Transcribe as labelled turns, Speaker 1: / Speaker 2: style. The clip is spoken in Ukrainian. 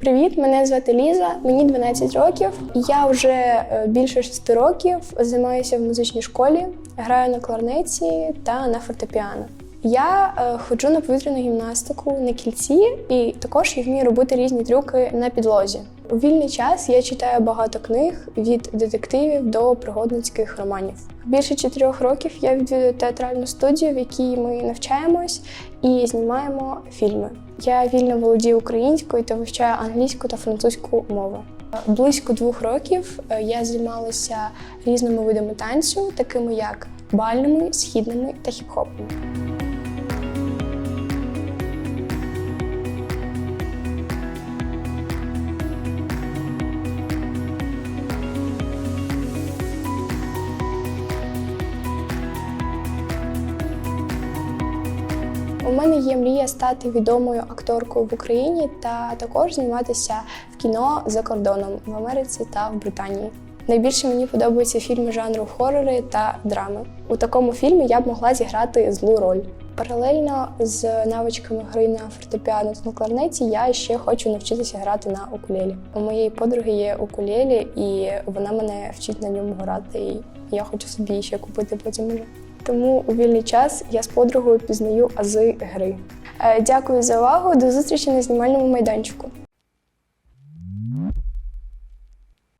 Speaker 1: Привіт, мене звати Ліза, мені 12 років. Я вже е, більше 6 років займаюся в музичній школі, граю на кларнеті та на фортепіано. Я е, ходжу на повітряну гімнастику на кільці і також я вмію робити різні трюки на підлозі. У вільний час я читаю багато книг від детективів до пригодницьких романів. Більше чотирьох років я відвідую театральну студію, в якій ми навчаємось і знімаємо фільми. Я вільно володію українською та вивчаю англійську та французьку мови. Близько двох років е, я займалася різними видами танцю, такими як бальними, східними та хіп-хопами. У мене є мрія стати відомою акторкою в Україні та також зніматися в кіно за кордоном в Америці та в Британії. Найбільше мені подобаються фільми жанру хорори та драми. У такому фільмі я б могла зіграти злу роль. Паралельно з навичками гри на фортепіано та на кларнеті я ще хочу навчитися грати на укулелі. У моєї подруги є укулелі, і вона мене вчить на ньому грати. І я хочу собі ще купити потім. Тому у вільний час я з подругою пізнаю ази гри. Е, Дякую за увагу. До зустрічі на знімальному майданчику.